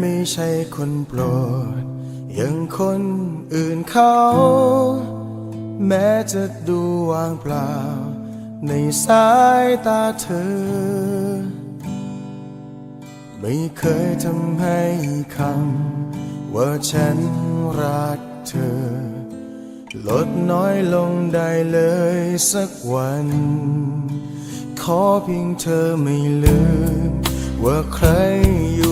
ไม่ใช่คนโปรด อย่างคนอื่นเขา แม้จะดูวางเปล่า ในสายตาเธอ ไม่เคยทำให้คำว่าฉันรักเธอ ลดน้อยลงได้เลยสักวัน ขอเพียงเธอไม่ลืม ว่าใครอยู่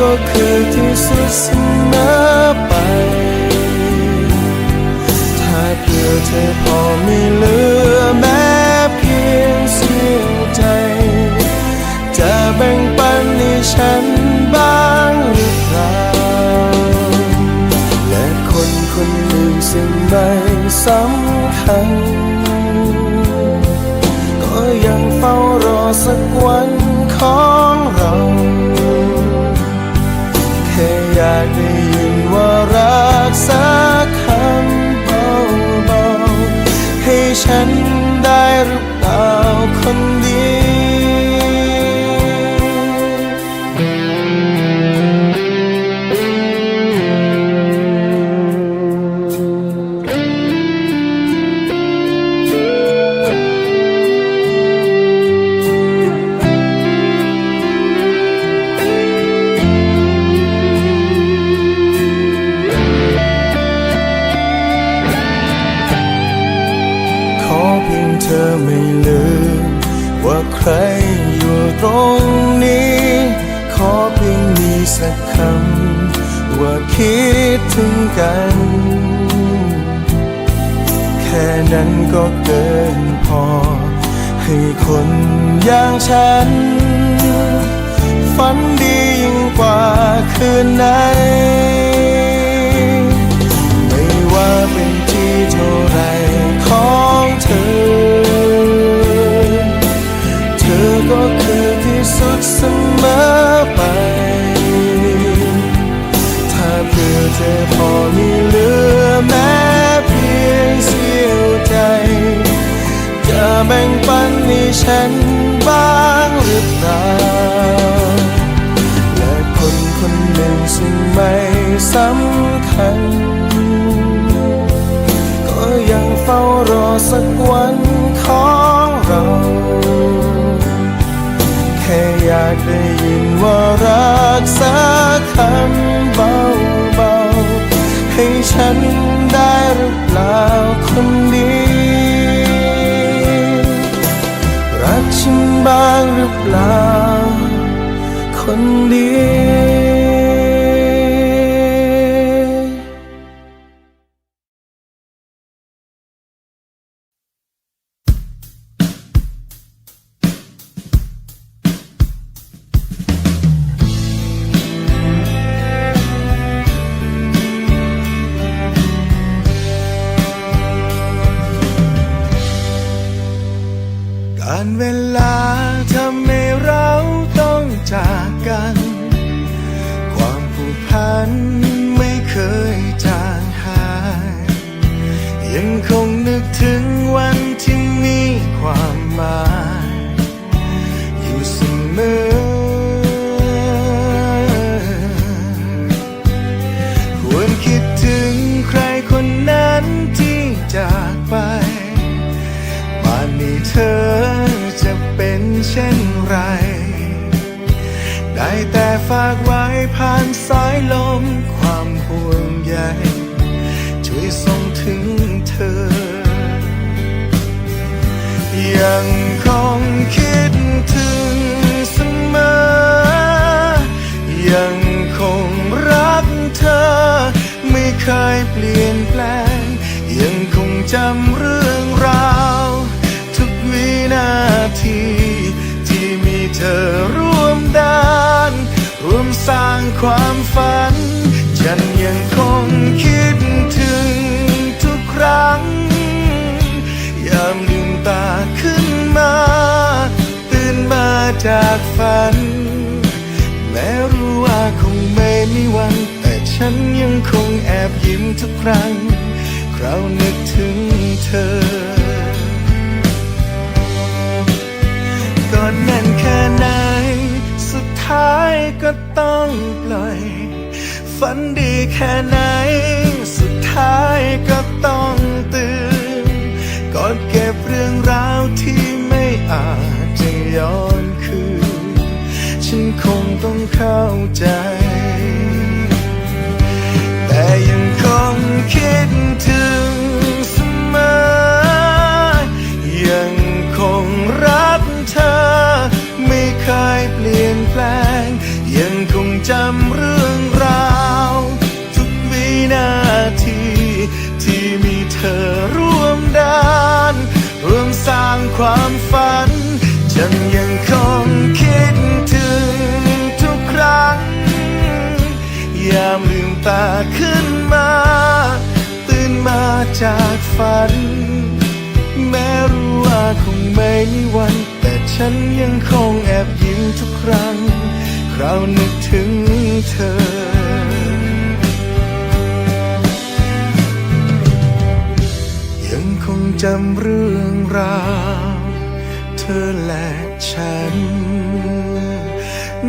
ก็คือที่สุดเสมอไป ถ้าเพื่อเธอพอไมีเหลือแม้เพียงเสี้ยวใจ จะแบ่งปันให้ฉันบ้างหรือเปล่า และคนคนหนึ่งซึ่งไม่สำคัญ ก็ยังเฝ้ารอสักวันของเรา แค่ อย่างฉันฝันดียิ่งกว่าคืนไหน ไม่ว่าเป็นที่เท่าไรของเธอ เธอก็คือที่สุดเสมอไป ถ้าเพื่อเธอพอ แบ่งปันให้ฉันบ้างหรือเปล่า และคนคนหนึ่งซึ่งไม่สำคัญ ก็ยังเฝ้ารอสักวันของเรา แค่อยากได้ยินว่ารักสักคำเบาๆให้ฉัน บ้างหรือเปล่า คนดี ยามลืมตาขึ้นมา ตื่นมาจากฝัน แม้รู้ว่าคงไม่มีวัน แต่ฉันยังคงแอบยิ้มทุกครั้ง คราวนึกถึงเธอกอดแน่นแค่ไหน สุดท้ายก็ต้องปล่อย ฝันดีแค่ไหน สุดท้ายก็ต้องตื่น อาจจะย้อนคืน ฉันคงต้องเข้าใจ แต่ยังคงคิดถึงเสมอ ยังคงรักเธอ ไม่เคยเปลี่ยนแปลง ยังคงจำเรื่อง ตาขึ้นมา ตื่นมาจากฝัน แม้รู้ว่าคงไม่มีวัน แต่ฉันยังคงแอบยิ้มทุกครั้ง คราวนึกถึงเธอยังคงจำเรื่องราว เธอและฉัน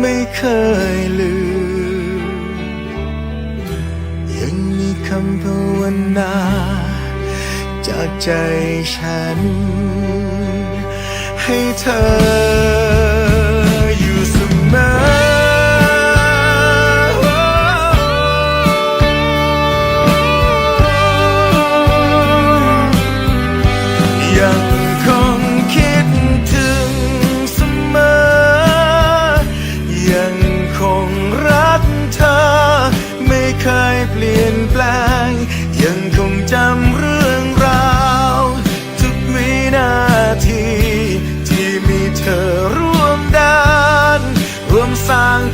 ไม่เคยลืมำภาวนา จากใจฉัน ให้เธอ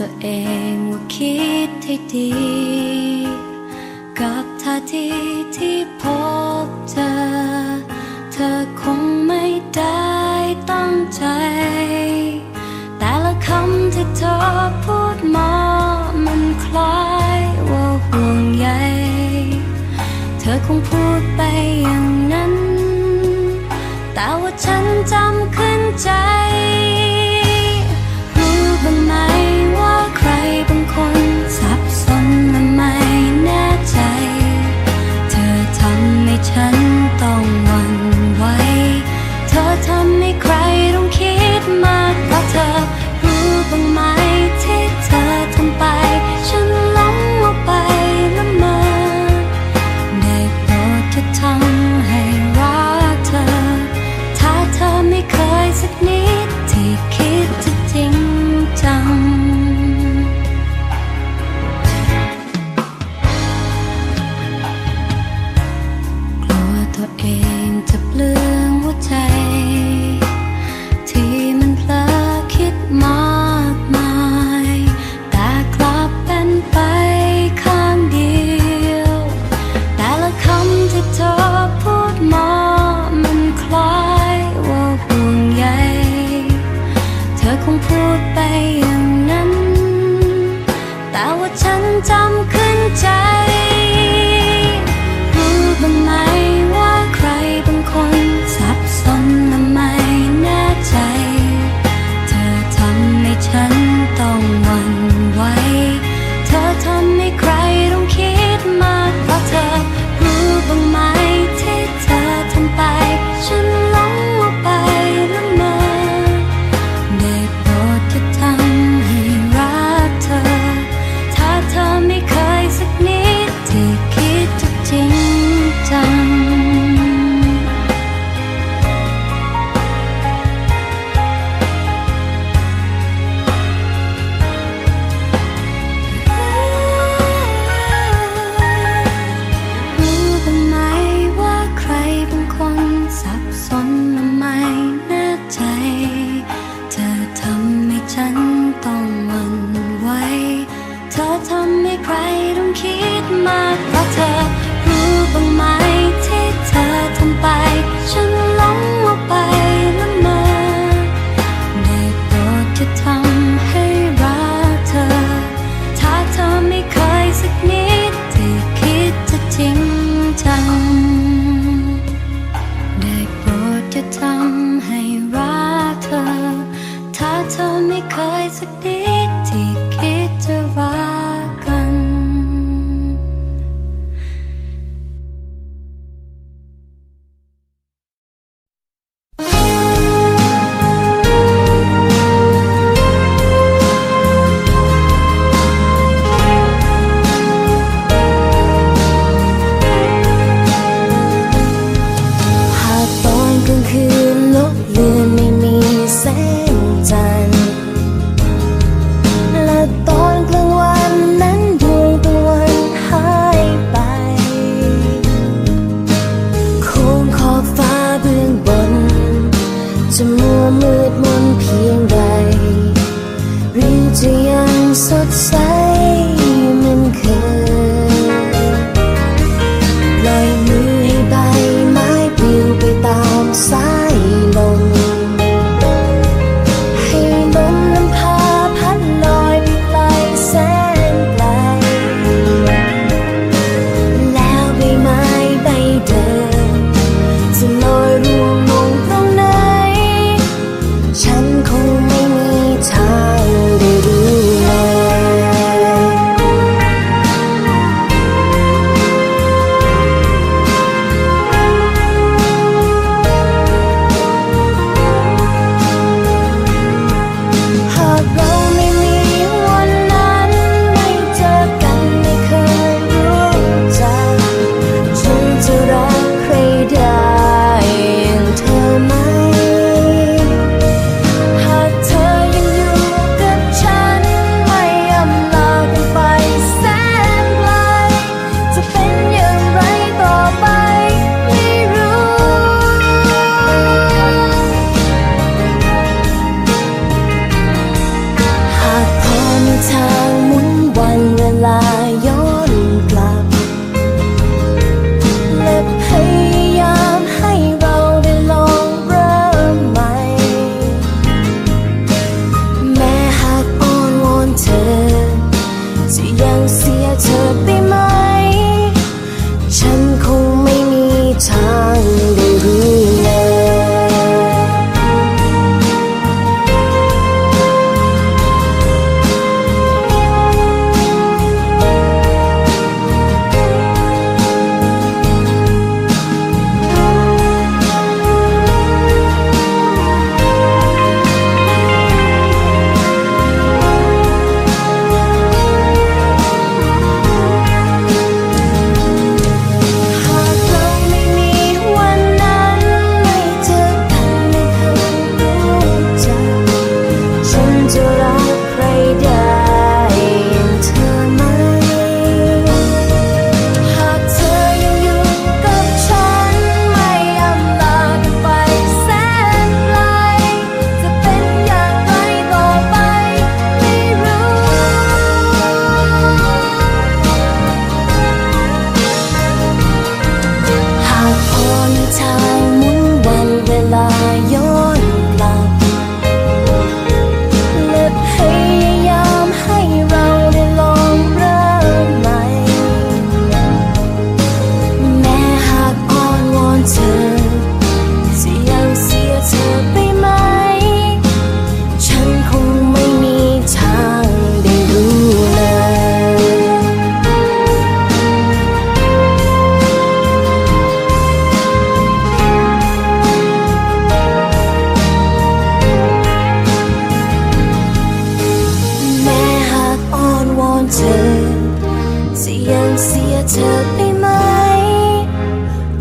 ตัวเองว่าคิดให้ดี กับท่าทีที่พบเจอ เธอคงไม่ได้ตั้งใจ แต่ละคำที่เธอพูดมา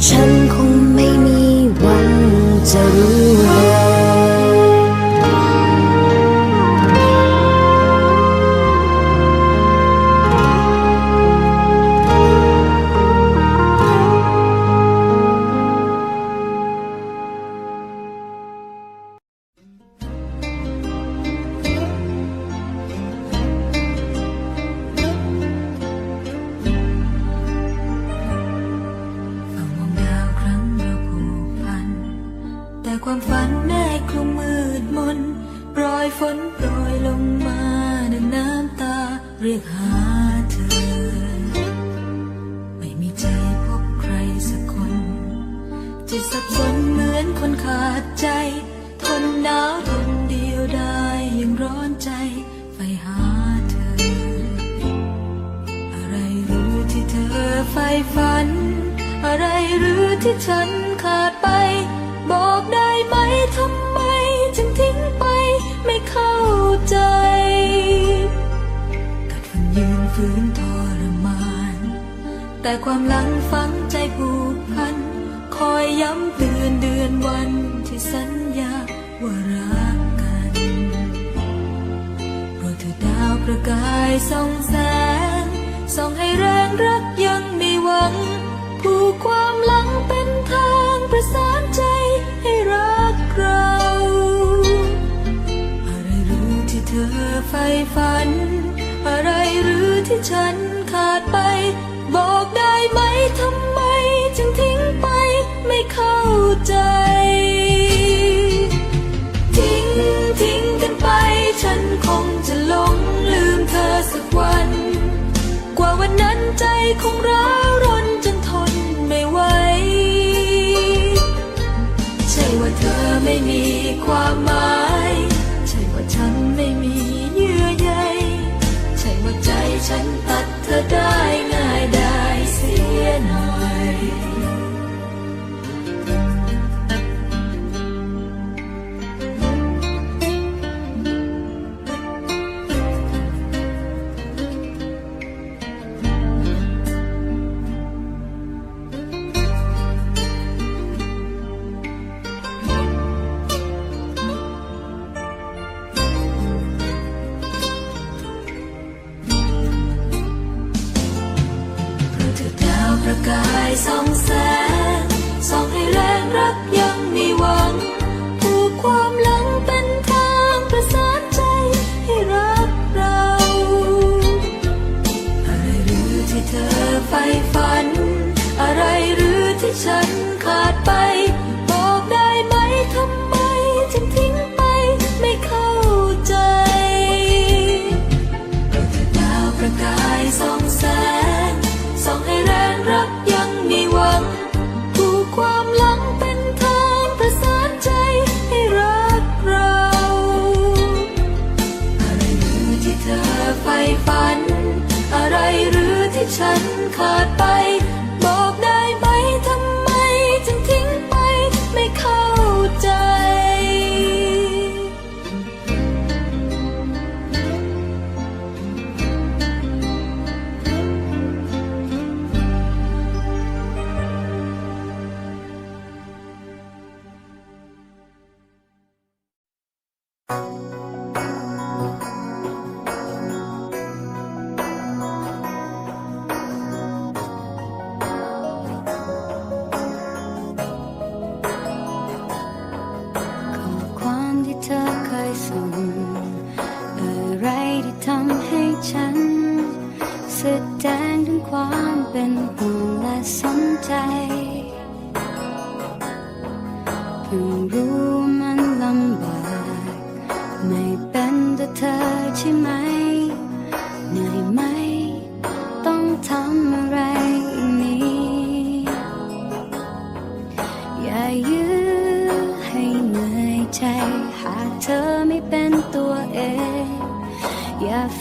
ฉัน ฝัน อะไรหรือที่ฉันขาดไป บอกได้ไหมทำไม จึงทิ้งไปไม่เข้าใจกัดฟันยืนฝืนทรมาน แต่ความหลังฝังใจผูกพัน คอยย้ำเตือนเดือนวันที่สัญญาว่ารักกันโปรดเธอดาวประกายส่องแสงส่องให้แรงรักยัง ไฟฝัน อะไรหรือที่ฉันขาดไป บอกได้ไหมทำไม จึงทิ้งไปไม่เข้าใจ ทิ้งทิ้งกันไป ฉันคงจะหลงลืมเธอสักวัน กว่าวันนั้นใจคงรัก so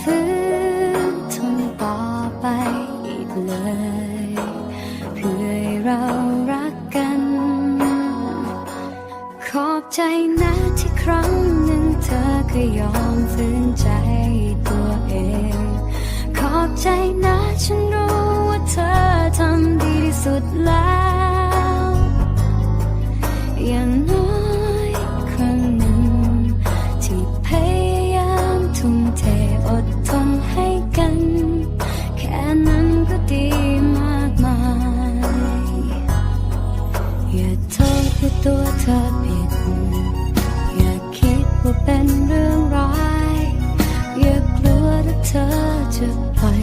food. to fight.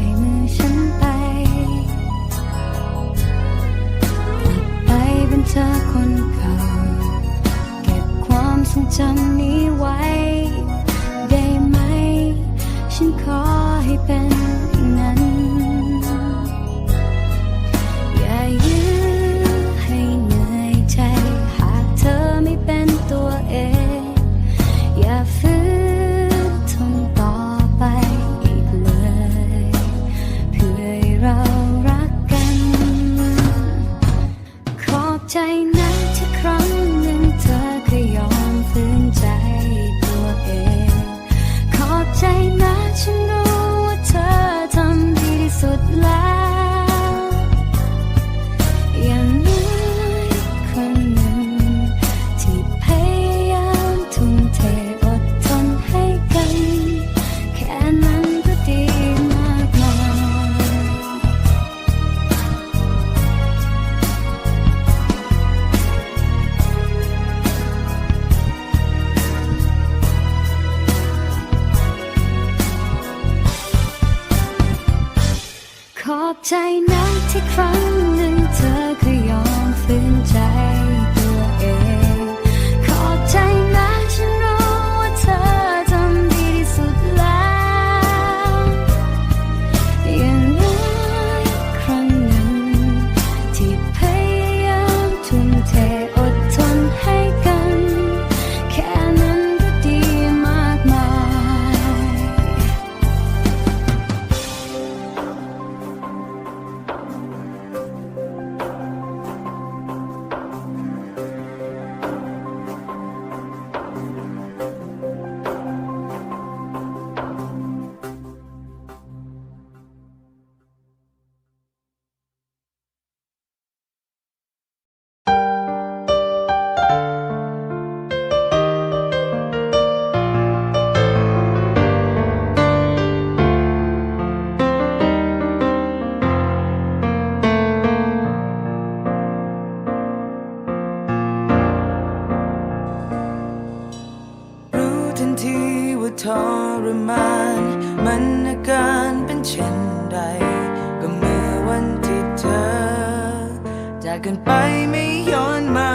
จากกันไปไม่ย้อนมา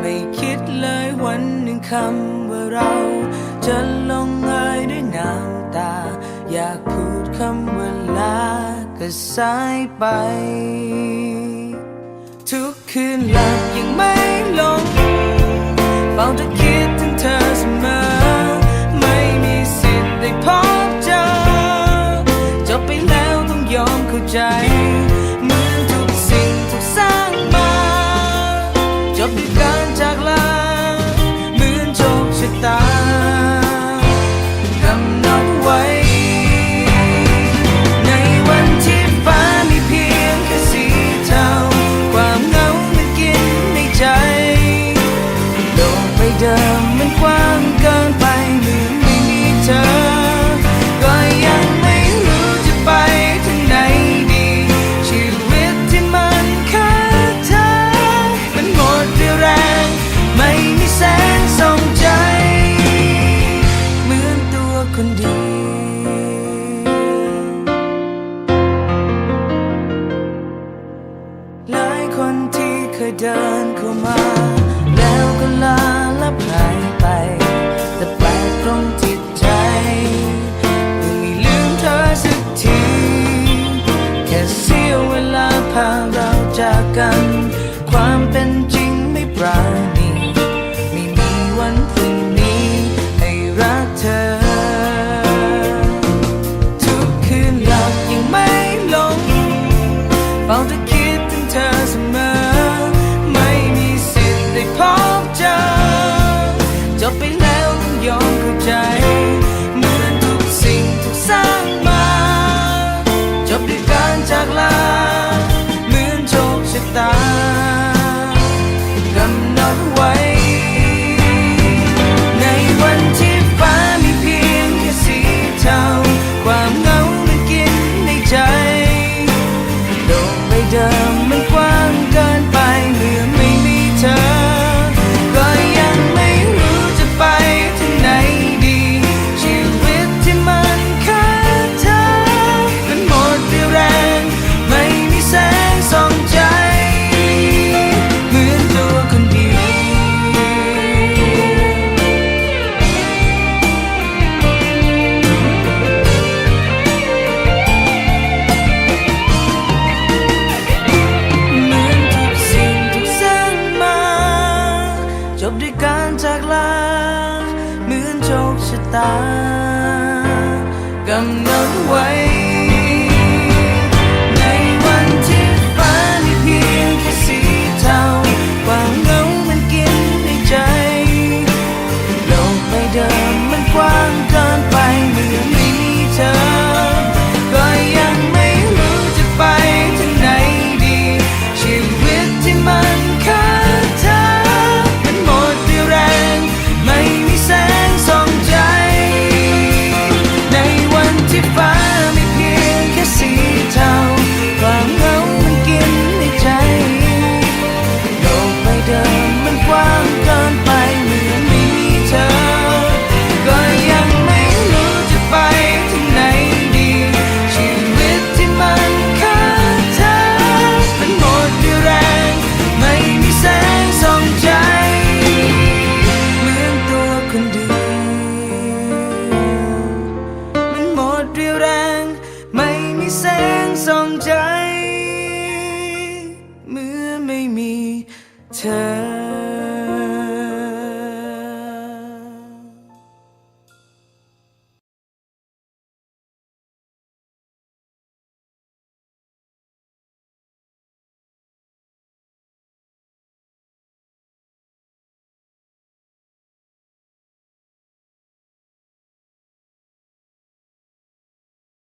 ไม่คิดเลยวันหนึ่งคำว่าเรา จะลงเอยด้น้ำตา อยากพูดคำว่าลาแต่สายไป ทุกคืนหลับยังไม่ลงเฝ้าจะคิดถึงเธอเสมอ 答